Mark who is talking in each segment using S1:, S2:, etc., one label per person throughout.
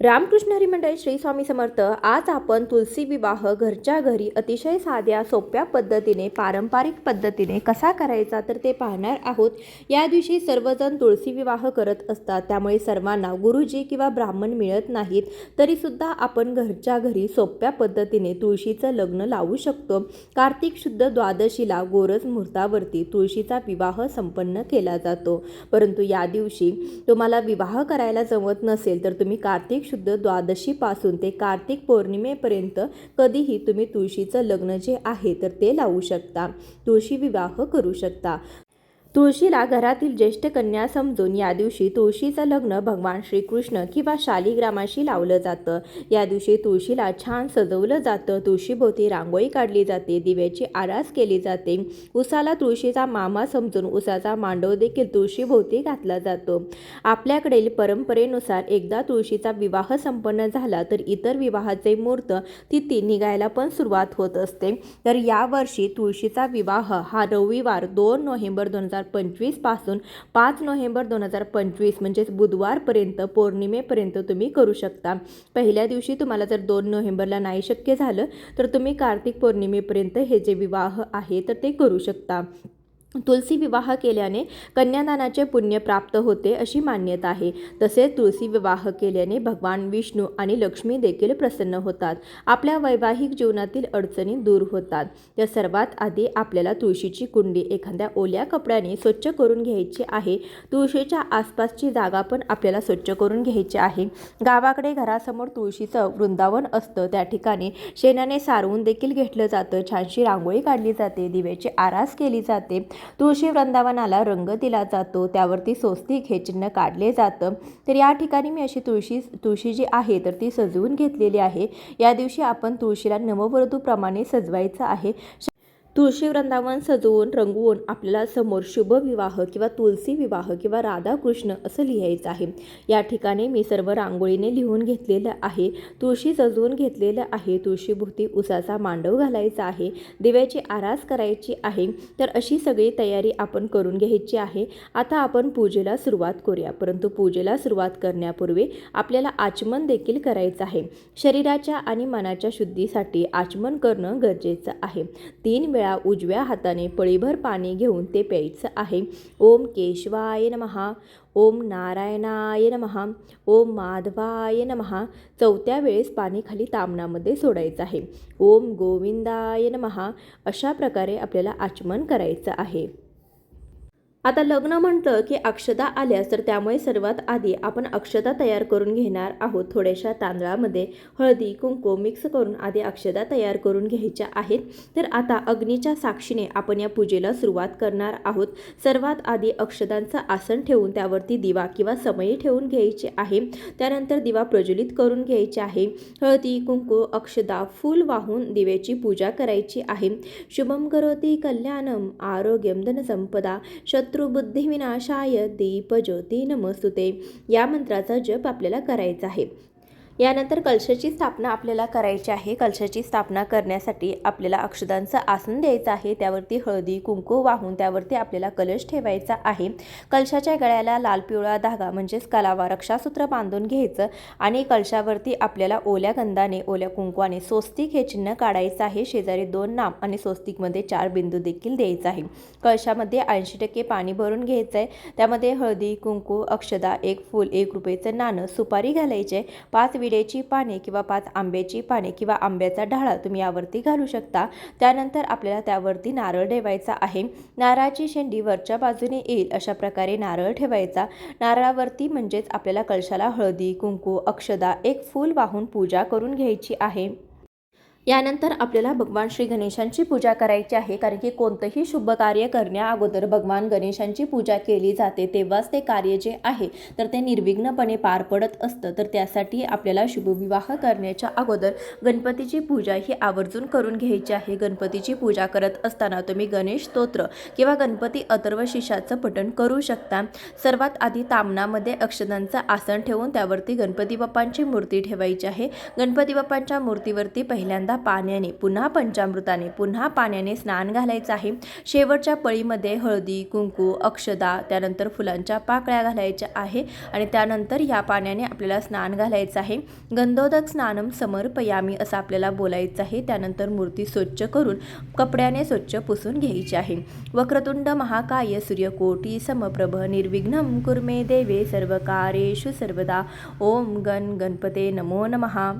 S1: रामकृष्ण हरिमंडळ मंडळी श्री स्वामी समर्थ आज आपण तुलसी विवाह घरच्या घरी अतिशय साध्या सोप्या पद्धतीने पारंपरिक पद्धतीने कसा करायचा तर ते पाहणार आहोत. या दिवशी सर्वजण तुळसी विवाह करत असतात त्यामुळे सर्वांना गुरुजी किंवा ब्राह्मण मिळत नाहीत तरीसुद्धा आपण घरच्या घरी सोप्या पद्धतीने तुळशीचं लग्न लावू शकतो. कार्तिक शुद्ध द्वादशीला गोरज मुहूर्तावरती तुळशीचा विवाह संपन्न केला जातो. परंतु या दिवशी तुम्हाला विवाह करायला जमत नसेल तर तुम्ही कार्तिक शुद्ध द्वादशीपासून ते कार्तिक पौर्णिमेपर्यंत कधीही तुम्ही तुळशीचं लग्न जे आहे तर ते लावू शकता. तुळशी विवाह करू शकता. तुळशीला घरातील ज्येष्ठ कन्या समजून या दिवशी तुळशीचं लग्न भगवान श्रीकृष्ण किंवा शालिग्रामाशी लावलं जातं. या दिवशी तुळशीला छान सजवलं जातं. तुळशीभोवती रांगोळी काढली जाते. दिव्याची आरास केली जाते. उसाला तुळशीचा मामा समजून उसाचा मांडव देखील तुळशीभोवती घातला जातो. आपल्याकडील परंपरेनुसार एकदा तुळशीचा विवाह संपन्न झाला तर इतर विवाहाचे मुहूर्त तिथी निघायला पण सुरुवात होत असते. तर यावर्षी तुळशीचा विवाह हा रविवार दोन नोव्हेंबर दोन हजार पंचवीसपासून पाच नोव्हेंबर दोन हजार पंचवीस म्हणजेच बुधवारपर्यंत पौर्णिमेपर्यंत तुम्ही करू शकता. पहिल्या दिवशी तुम्हाला जर दोन नोव्हेंबरला नाही शक्य झालं तर तुम्ही कार्तिक पौर्णिमेपर्यंत हे जे विवाह आहे तर ते करू शकता. तुलसी विवाह केल्याने कन्यादानाचे पुण्य प्राप्त होते अशी मान्यता आहे. तसेच तुळशी विवाह केल्याने भगवान विष्णू आणि लक्ष्मी देखील प्रसन्न होतात. आपल्या वैवाहिक जीवनातील अडचणी दूर होतात. या सर्वात आधी आपल्याला तुळशीची कुंडी एखाद्या ओल्या कपड्याने स्वच्छ करून घ्यायची आहे. तुळशीच्या आसपासची जागा पण आपल्याला स्वच्छ करून घ्यायची आहे. गावाकडे घरासमोर तुळशीचं वृंदावन असतं. त्या ठिकाणी शेणाने सारवून देखील घेतलं जातं. छानशी रांगोळी काढली जाते. दिव्याची आरास केली जाते. तुळशी वृंदावनाला रंग दिला जातो त्यावरती स्वस्तिक हे चिन्ह काढले जातं. तर या ठिकाणी मी अशी तुळशी तुळशी जी आहे तर ती सजवून घेतलेली आहे. या दिवशी आपण तुळशीला नववधूप्रमाणे सजवायचं आहे. तुळशी वृंदावन सजवून रंगवून आपल्याला समोर शुभ विवाह किंवा तुलसी विवाह किंवा राधाकृष्ण असं लिहायचं आहे. या ठिकाणी मी सर्व रांगोळीने लिहून घेतलेलं आहे. तुळशी सजवून घेतलेलं आहे. तुळशीभोवती उसाचा मांडव घालायचा आहे. दिव्याची आरास करायची आहे. तर अशी सगळी तयारी आपण करून घ्यायची आहे. आता आपण पूजेला सुरुवात करूया. परंतु पूजेला सुरुवात करण्यापूर्वी आपल्याला आचमन देखील करायचं आहे. शरीराच्या आणि मनाच्या शुद्धीसाठी आचमन करणं गरजेचं आहे. तीन वेळा उजव्या हाताने पळीभर पाणी घेऊन ते प्यायचं आहे. ओम केशवाय नमहा ओम नारायणाय नमहा ओम माधवाय नमहा चौथ्या वेळेस पाणी खाली तामणामध्ये सोडायचं आहे. ओम गोविंदाय नमहा अशा प्रकारे आपल्याला आचमन करायचं आहे. आता लग्न म्हटलं की अक्षदा आल्यास तर त्यामुळे सर्वात आधी आपण अक्षदा तयार करून घेणार आहोत. थोड्याशा तांदळामध्ये हळदी कुंकू मिक्स करून आधी अक्षदा तयार करून घ्यायच्या आहेत. तर आता अग्नीच्या साक्षीने आपण या पूजेला सुरुवात करणार आहोत. सर्वात आधी अक्षदांचं आसन ठेवून त्यावरती दिवा किंवा समयी ठेवून घ्यायचे आहे. त्यानंतर दिवा प्रज्वलित करून घ्यायचे आहे. हळदी कुंकू अक्षदा फूल वाहून दिव्याची पूजा करायची आहे. शुभम करोती कल्याणम आरोग्यम धनसंपदा शत्रुबुद्धिविनाशाय दीपज्योती नमस्तुते. या मंत्राचा जप आपल्याला करायचा आहे. यानंतर कलशाची स्थापना आपल्याला करायची आहे. कलशाची स्थापना करण्यासाठी आपल्याला अक्षदांचं आसन द्यायचं आहे. त्यावरती हळदी कुंकू वाहून त्यावरती आपल्याला कलश ठेवायचा आहे. कलशाच्या गळ्याला लाल पिवळा धागा म्हणजेच कलावा रक्षासूत्र बांधून घ्यायचं आणि कलशावरती आपल्याला ओल्या गंधाने ओल्या कुंकवाने स्वस्तिक हे चिन्ह काढायचं आहे. शेजारी दोन नाम आणि स्वस्तिकमध्ये चार बिंदू देखील द्यायचा आहे. कलशामध्ये ऐंशी टक्के पाणी भरून घ्यायचं आहे त्यामध्ये हळदी कुंकू अक्षदा एक फूल एक रुपयेचं नाणं सुपारी घालायचे. पाच विड्याची पाने किंवा पाच आंब्याची पाने किंवा आंब्याचा ढाळा तुम्ही यावरती घालू शकता. त्यानंतर आपल्याला त्यावरती नारळ ठेवायचा आहे. नारळाची शेंडी वरच्या बाजूने येईल अशा प्रकारे नारळ ठेवायचा. नारळावरती म्हणजेच आपल्याला कळशाला हळदी कुंकू अक्षदा एक फूल वाहून पूजा करून घ्यायची आहे. यानंतर आपल्याला भगवान श्री गणेशांची पूजा करायची आहे कारण की कोणतंही शुभ कार्य करण्या अगोदर भगवान गणेशांची पूजा केली जाते तेव्हाच ते कार्य जे आहे तर ते निर्विघ्नपणे पार पडत असतं. तर त्यासाठी आपल्याला शुभविवाह करण्याच्या अगोदर गणपतीची पूजा ही आवर्जून करून घ्यायची आहे. गणपतीची पूजा करत असताना तुम्ही गणेश स्तोत्र किंवा गणपती अथर्व शिशाचं पठण करू शकता. सर्वात आधी तामणामध्ये अक्षदांचं आसन ठेवून त्यावरती गणपती बाप्पांची मूर्ती ठेवायची आहे. गणपती बाप्पांच्या मूर्तीवरती पहिल्यांदा पाण्याने पुन्हा पंचामृताने पुन्हा पाण्याने स्नान घालायचं आहे. शेवटच्या पळीमध्ये हळदी कुंकू अक्षदा त्यानंतर फुलांच्या पाकळ्या घालायच्या आहे आणि त्यानंतर या पाण्याने आपल्याला स्नान घालायचं आहे. गंधोदक स्नानम समर्पयामी असं आपल्याला बोलायचं आहे. त्यानंतर मूर्ती स्वच्छ करून कपड्याने स्वच्छ पुसून घ्यायची आहे. वक्रतुंड महाकाय सूर्यकोटी समप्रभ निर्विघ्न कुर्मे देवे सर्वकारेषु सर्वदा. ओम गण गणपते नमो नमः.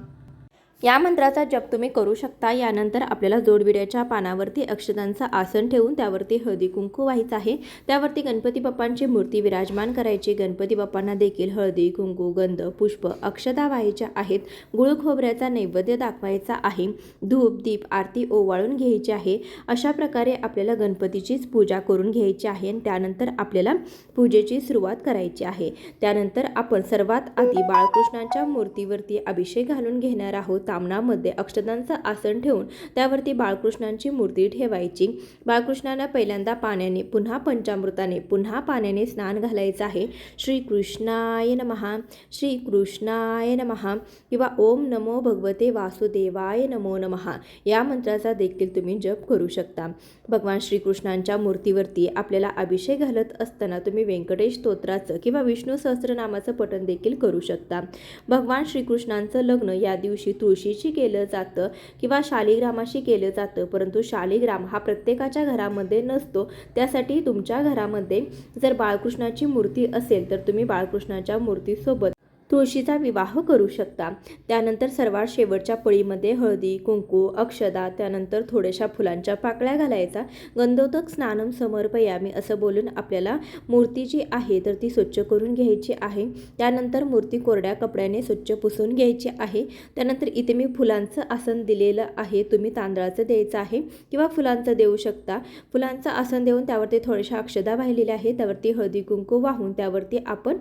S1: या मंत्राचा जप तुम्ही करू शकता. यानंतर आपल्याला जोडविड्याच्या पानावरती अक्षतांचं आसन ठेवून त्यावरती हळदी कुंकू व्हायचं आहे. त्यावरती गणपती बाप्पांची मूर्ती विराजमान करायची. गणपती बाप्पांना देखील हळदी कुंकू गंध पुष्प अक्षता व्हायच्या आहेत. गुळ खोबऱ्याचा नैवेद्य दाखवायचा आहे. धूप दीप आरती ओवाळून घ्यायची आहे. अशा प्रकारे आपल्याला गणपतीचीच पूजा करून घ्यायची आहे आणि त्यानंतर आपल्याला पूजेची सुरुवात करायची आहे. त्यानंतर आपण सर्वात आधी बाळकृष्णांच्या मूर्तीवरती अभिषेक घालून घेणार आहोत. तामणामध्ये अक्षतांचं आसन ठेवून त्यावरती बाळकृष्णांची मूर्ती ठेवायची. बाळकृष्णांना पहिल्यांदा पाण्याने पुन्हा पंचामृताने पुन्हा पाण्याने स्नान घालायचं आहे. श्रीकृष्णाय नमहा श्रीकृष्णाय नमहा किंवा ओम नमो भगवते वासुदेवाय नमो नमहा या मंत्राचा देखील तुम्ही जप करू शकता. भगवान श्रीकृष्णांच्या मूर्तीवरती आपल्याला अभिषेक घालत असताना तुम्ही व्यंकटेश स्तोत्राचं किंवा विष्णू सहस्रनामाचं पठण देखील करू शकता. भगवान श्रीकृष्णांचं लग्न या दिवशी तुळशीशी केलं जातं किंवा शालिग्रामाशी केलं जातं. परंतु शालिग्राम हा प्रत्येकाच्या घरामध्ये नसतो. त्यासाठी तुमच्या घरामध्ये जर बाळकृष्णाची मूर्ती असेल तर तुम्ही बाळकृष्णाच्या मूर्तीसोबत तुळशीचा विवाह करू शकता. त्यानंतर सर्वात शेवटच्या पळीमध्ये हळदी कुंकू अक्षदा त्यानंतर थोड्याशा फुलांच्या पाकळ्या घालायचा. गंधोदक स्नानम समर्पयामी असं बोलून आपल्याला मूर्ती जी आहे तर ती स्वच्छ करून घ्यायची आहे. त्यानंतर मूर्ती कोरड्या कपड्याने स्वच्छ पुसून घ्यायची आहे. त्यानंतर इथे मी फुलांचं आसन दिलेलं आहे. तुम्ही तांदळाचं द्यायचं आहे किंवा फुलांचं देऊ शकता. फुलांचं आसन देऊन त्यावरती थोड्याशा अक्षदा वाहिलेल्या आहे त्यावरती हळदी कुंकू वाहून त्यावरती आपण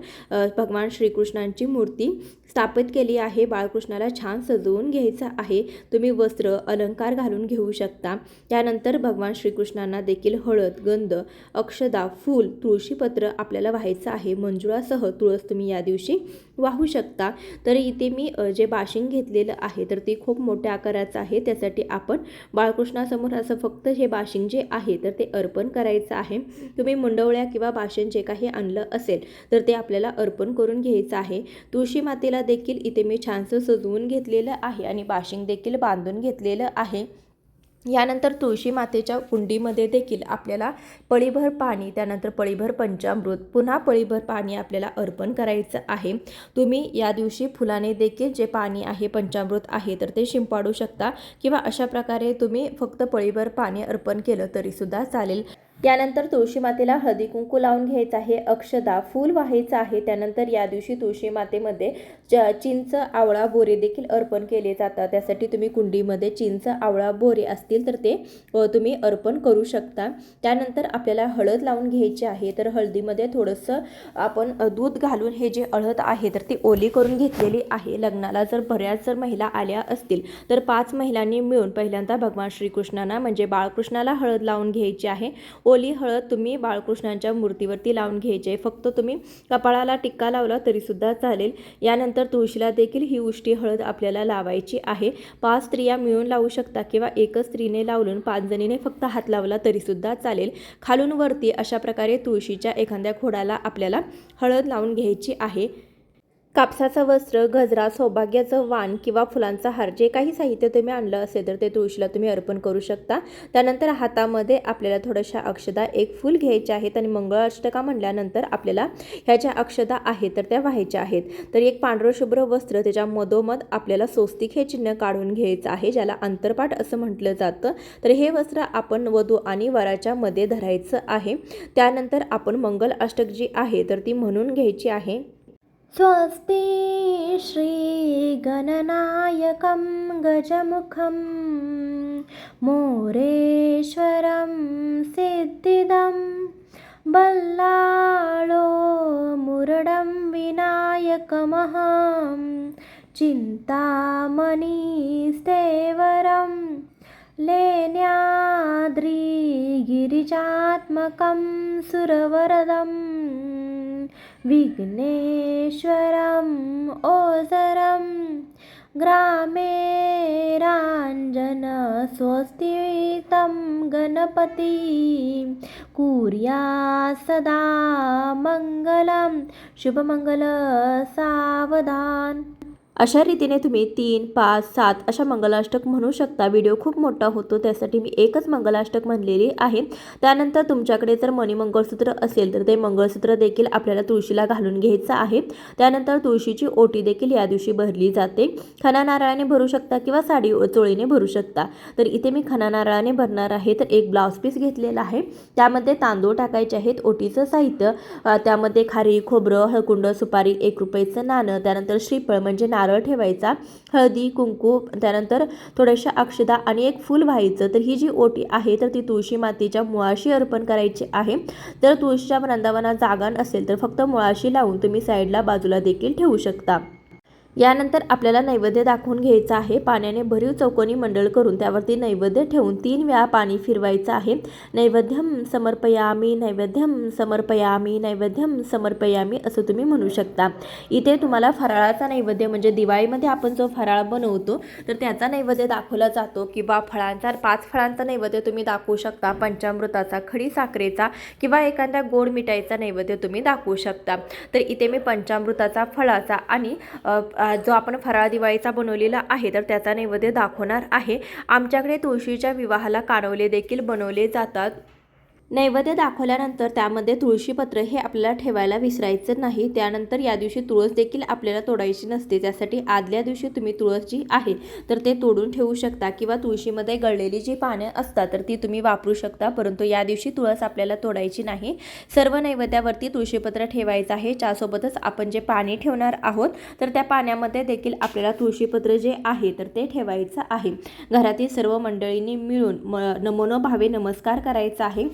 S1: भगवान श्रीकृष्णांची मूर्ती स्थापित केली आहे. बाळकृष्णाला छान सजवून घ्यायचं आहे. तुम्ही वस्त्र अलंकार घालून घेऊ शकता. त्यानंतर भगवान श्रीकृष्णांना देखील हळद गंध अक्षदा फूल तुळशीपत्र आपल्याला व्हायचं आहे. मंजुळासह तुळस तुम्ही या दिवशी वाहू शकता. तर इथे मी जे बाशिंग घेतलेलं आहे तर ते खूप मोठ्या आकाराचं आहे. त्यासाठी आपण बाळकृष्णासमोर असं फक्त हे बाशिंग जे आहे तर ते अर्पण करायचं आहे. तुम्ही मुंडवळ्या किंवा बाशिंग जे काही आणलं असेल तर ते आपल्याला अर्पण करून घ्यायचं आहे. तुळशी मातेला देखील इथे मी छानसं सजवून घेतलेलं आहे आणि बाशिंग देखील बांधून घेतलेलं आहे. यानंतर तुळशी मातेच्या कुंडीमध्ये देखील आपल्याला पळीभर पाणी त्यानंतर पळीभर पंचामृत पुन्हा पळीभर पाणी आपल्याला अर्पण करायचं आहे. तुम्ही या दिवशी फुलाने देखील जे पाणी आहे पंचामृत आहे तर ते शिंपाडू शकता किंवा अशा प्रकारे तुम्ही फक्त पळीभर पाणी अर्पण केलं तरीसुद्धा चालेल. यानंतर तुळशी मातेला हळदी कुंकू लावून घ्यायचं आहे. अक्षदा फूल व्हायचं आहे. त्यानंतर या दिवशी तुळशी मातेमध्ये च चिंच आवळा बोरे देखील अर्पण केले जातात. त्यासाठी तुम्ही कुंडीमध्ये चिंच आवळा बोरे असतील तर ते तुम्ही अर्पण करू शकता. त्यानंतर आपल्याला हळद लावून घ्यायची आहे. तर हळदीमध्ये थोडंसं आपण दूध घालून हे जे हळद आहे तर ती ओली करून घेतलेली आहे. लग्नाला जर बऱ्याच जर महिला आल्या असतील तर पाच महिलांनी मिळून पहिल्यांदा भगवान श्रीकृष्णांना म्हणजे बाळकृष्णाला हळद लावून घ्यायची आहे. ओली हळद तुम्ही बाळकृष्णांच्या मूर्तीवरती लावून घ्यायची. आहे फक्त तुम्ही कपाळाला टिक्का लावला तरीसुद्धा चालेल. यानंतर तुळशीला देखील ही उष्टी हळद आपल्याला लावायची आहे. पाच स्त्रिया मिळून लावू शकता किंवा एकच स्त्रीने लावून पाच जणीने फक्त हात लावला तरीसुद्धा चालेल. खालून वरती अशा प्रकारे तुळशीच्या एखाद्या खोडाला आपल्याला हळद लावून घ्यायची आहे. कापसाचं वस्त्र गजरा सौभाग्याचं वाण किंवा फुलांचा हार जे काही साहित्य तुम्ही आणलं असेल तर ते तुळशीला तुम्ही अर्पण करू शकता. त्यानंतर हातामध्ये आपल्याला थोड्याशा अक्षदा एक फूल घ्यायचे आहेत आणि मंगळ अष्टका म्हणल्यानंतर आपल्याला ह्या ज्या अक्षदा आहेत तर त्या व्हायच्या आहेत. तर एक पांढरं शुभ्र वस्त्र त्याच्या मधोमध आपल्याला स्वस्तिक हे चिन्ह काढून घ्यायचं आहे ज्याला अंतरपाठ असं म्हटलं जातं. तर हे वस्त्र आपण वधू आणि वराच्या मध्ये धरायचं आहे. त्यानंतर आपण मंगल अष्टक जी आहे तर ती म्हणून घ्यायची आहे. स्वस्ति श्रीगणनायकं गजमुखं मोरेश्वरं सिद्धिदं बल्लाळो मुरडं विनायकमहं चिन्तामणिस्तेवरं लेन्याद्रिगिरिजात्मकं सुरवरदम् विघ्नेश्वरम् ओझरं ग्रामेराञ्जन राञ्जनस्वस्तितं गणपती कुर्या सदा मङ्गलं शुभमङ्गल सावधान अशा रीतीने तुम्ही तीन पाच सात अशा मंगलाष्टक म्हणू शकता. व्हिडिओ खूप मोठा होतो त्यासाठी मी एकच मंगलाष्टक म्हणलेली आहे. त्यानंतर तुमच्याकडे जर मनी मंगळसूत्र असेल तर ते मंगळसूत्र देखील आपल्याला तुळशीला घालून घ्यायचं आहे. त्यानंतर तुळशीची ओटी देखील या दिवशी भरली जाते. खना नारळाने भरू शकता किंवा साडी चोळीने भरू शकता. तर इथे मी खना नारळाने भरणार आहे तर एक ब्लाऊज पीस घेतलेला आहे. त्यामध्ये तांदूळ टाकायचे आहेत ओटीचं साहित्य. त्यामध्ये खारी खोबरं हळकुंड सुपारी एक रुपयाचं नाणं. त्यानंतर श्रीफळ म्हणजे नारळ ठेवायचा हळदी कुंकू त्यानंतर थोड्याशा अक्षदा आणि एक फूल व्हायचं. तर ही जी ओटी आहे तर ती तुळशी मातीच्या मुळाशी अर्पण करायची आहे. तर तुळशीच्या वृंदावनात जागा नसेल तर फक्त मुळाशी लावून तुम्ही साईडला बाजूला देखील ठेवू शकता. यानंतर आपल्याला नैवेद्य दाखवून घ्यायचं आहे. पाण्याने भरीव चौकोनी मंडळ करून त्यावरती नैवेद्य ठेवून तीन वेळा पाणी फिरवायचं आहे. नैवेद्यम समर्पयामी नैवेद्यम समर्पयामी नैवेद्यम समर्पयामी असं तुम्ही म्हणू शकता. इथे तुम्हाला फराळाचा नैवेद्य म्हणजे दिवाळीमध्ये आपण जो फराळ बनवतो तर त्याचा नैवेद्य दाखवला जातो किंवा फळांचा पाच फळांचा नैवेद्य तुम्ही दाखवू शकता. पंचामृताचा खडी साखरेचा किंवा एखाद्या गोड मिठाईचा नैवेद्य तुम्ही दाखवू शकता. तर इथे मी पंचामृताचा फळाचा आणि जो आपण फराळ दिवाळीचा बनवलेला आहे तर त्याचा नैवेद्य दाखवणार आहे. आमच्याकडे तुळशीच्या विवाहाला कानवले देखील बनवले जातात. नैवेद्य दाखवल्यानंतर त्यामध्ये तुळशीपत्र हे आपल्याला ठेवायला विसरायचं नाही. त्यानंतर या दिवशी तुळस देखील आपल्याला तोडायची नसते. त्यासाठी आदल्या दिवशी तुम्ही तुळस जी आहे. तर ते तोडून ठेवू शकता किंवा तुळशीमध्ये गळलेली जी पाने असतात तर ती तुम्ही वापरू शकता. परंतु या दिवशी तुळस आपल्याला तोडायची नाही. सर्व नैवेद्यावरती तुळशीपत्र ठेवायचं आहे. त्यासोबतच आपण जे पाणी ठेवणार आहोत तर त्या पाण्यामध्ये देखील आपल्याला तुळशीपत्र जे आहे तर ते ठेवायचं आहे. घरातील सर्व मंडळींनी मिळून म नमोनो भावे नमस्कार करायचा आहे.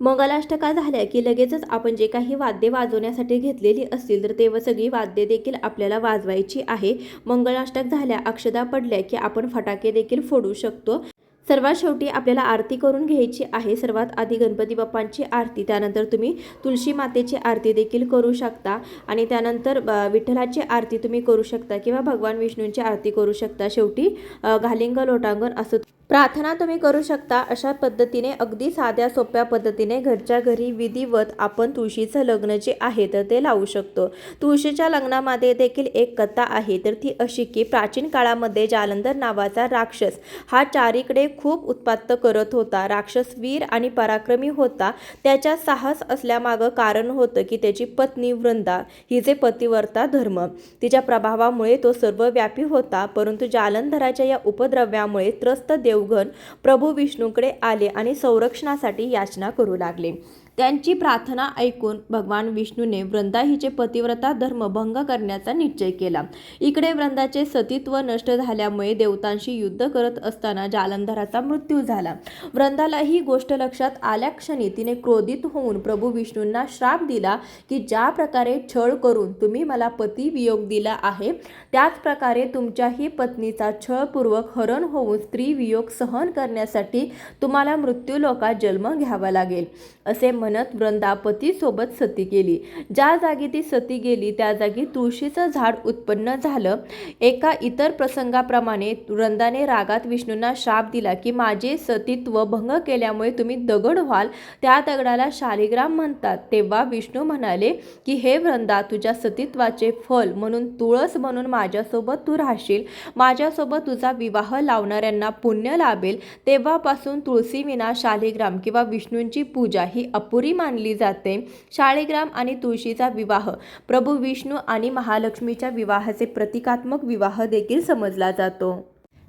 S1: मंगलाष्टका झाल्या की लगेचच आपण जे काही वाद्य वाजवण्यासाठी घेतलेली असतील तर तेव्हा सगळी वाद्ये देखील आपल्याला वाजवायची आहे. मंगलाष्टक झाल्या अक्षदा पडल्या की आपण फटाके देखील फोडू शकतो. सर्वात शेवटी आपल्याला आरती करून घ्यायची आहे. सर्वात आधी गणपती बाप्पांची आरती त्यानंतर तुम्ही तुळशी मातेची आरती देखील करू शकता आणि त्यानंतर विठ्ठलाची आरती तुम्ही करू शकता किंवा भगवान विष्णूंची आरती करू शकता. शेवटी घालिंग लोटांगण असं प्रार्थना तुम्ही करू शकता अशा पद्धतीने अगदी साध्या सोप्या पद्धतीने घरच्या घरी विधिवत आपण तुळशीचं लग्न जे आहे तर ते लावू शकतो. तुळशीच्या लग्नामध्ये देखील एक कथा आहे तर ती अशी की प्राचीन काळामध्ये जालंधर नावाचा राक्षस हा चारीकडे खूप उत्पात करत होता. राक्षस वीर आणि पराक्रमी होता. त्याच्या साहस असल्यामागं कारण होतं की त्याची पत्नी वृंदा हिचे पतिवर्ता धर्म तिच्या प्रभावामुळे तो सर्वव्यापी होता परंतु जालंधराच्या या उपद्रव्यामुळे त्रस्त देव देवगण प्रभू विष्णूकडे आले आणि संरक्षणासाठी याचना करू लागले. त्यांची प्रार्थना ऐकून भगवान विष्णूने वृंदा हिचे पतिव्रता धर्म भंग करण्याचा निश्चय केला. इकडे वृंदाचे सतीत्व नष्ट झाल्यामुळे देवतांशी युद्ध करत असताना जालंधराचा मृत्यू झाला. वृंदाला ही गोष्ट लक्षात आल्या क्षणी तिने क्रोधित होऊन प्रभू विष्णूंना श्राप दिला की ज्या प्रकारे छळ करून तुम्ही मला पती वियोग दिला आहे त्याच प्रकारे तुमच्याही पत्नीचा छळपूर्वक हरण होऊन स्त्री वियोग सहन करण्यासाठी तुम्हाला मृत्यूलोकात जन्म घ्यावा लागेल असे म्हणत वृंदा पतीसोबत सती गेली. ज्या जागी ती सती गेली त्या जागी तुळशीचं झाड उत्पन्न झालं. एका इतर प्रसंगाप्रमाणे वृंदाने रागात विष्णूंना श्राप दिला की माझे सतीत्व भंग केल्यामुळे तुम्ही दगड व्हाल. त्या दगडाला शालिग्राम म्हणतात. तेव्हा विष्णू म्हणाले की हे वृंदा तुझ्या सतीत्वाचे फल म्हणून तुळस म्हणून माझ्यासोबत तू राहशील. माझ्यासोबत तुझा विवाह लावणाऱ्यांना पुण्य लाभेल. तेव्हापासून तुळसीविना शालिग्राम किंवा विष्णूंची पूजा ही अप अपुरी मानली जाते. शाळेग्राम आणि तुळशीचा विवाह प्रभू विष्णू आणि महालक्ष्मीच्या विवाहाचे प्रतिकात्मक विवाह देखील समजला जातो.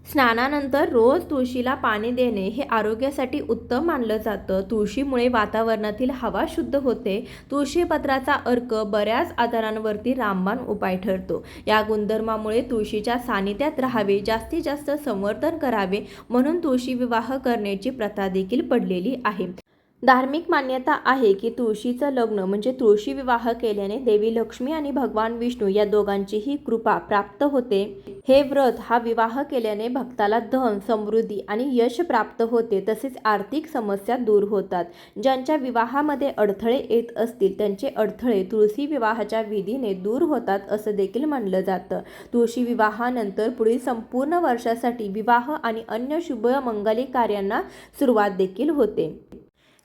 S1: स्नानानंतर रोज तुळशीला पाणी देणे हे आरोग्यासाठी उत्तम मानलं जातं. तुळशीमुळे वातावरणातील हवा शुद्ध होते. तुळशीपत्राचा अर्क बऱ्याच आजारांवरती रामबाण उपाय ठरतो. या गुणधर्मामुळे तुळशीच्या सानिध्यात राहावे जास्तीत जास्त संवर्धन करावे म्हणून तुळशी विवाह करण्याची प्रथा देखील पडलेली आहे. धार्मिक मान्यता आहे की तुळशीचं लग्न म्हणजे तुळशी विवाह केल्याने देवी लक्ष्मी आणि भगवान विष्णू या दोघांचीही कृपा प्राप्त होते. हे व्रत हा विवाह केल्याने भक्ताला धन समृद्धी आणि यश प्राप्त होते. तसेच आर्थिक समस्या दूर होतात. ज्यांच्या विवाहामध्ये अडथळे येत असतील त्यांचे अडथळे तुळशी विवाहाच्या विधीने दूर होतात असं देखील म्हणलं जातं. तुळशी विवाहानंतर पुढील संपूर्ण वर्षासाठी विवाह आणि अन्य शुभ मंगली कार्यांना सुरुवात देखील होते.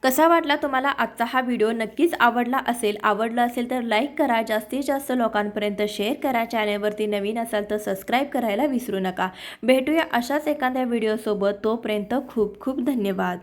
S1: कसा वाटला तुम्हाला आजचा हा व्हिडिओ? नक्कीच आवडला असेल. आवडला असेल तर लाईक करा. जास्तीत जास्त लोकांपर्यंत शेअर करा. चॅनलवरती नवीन असाल तर सबस्क्राईब करायला विसरू नका. भेटूया अशाच एखाद्या व्हिडिओसोबत. तोपर्यंत खूप खूप धन्यवाद.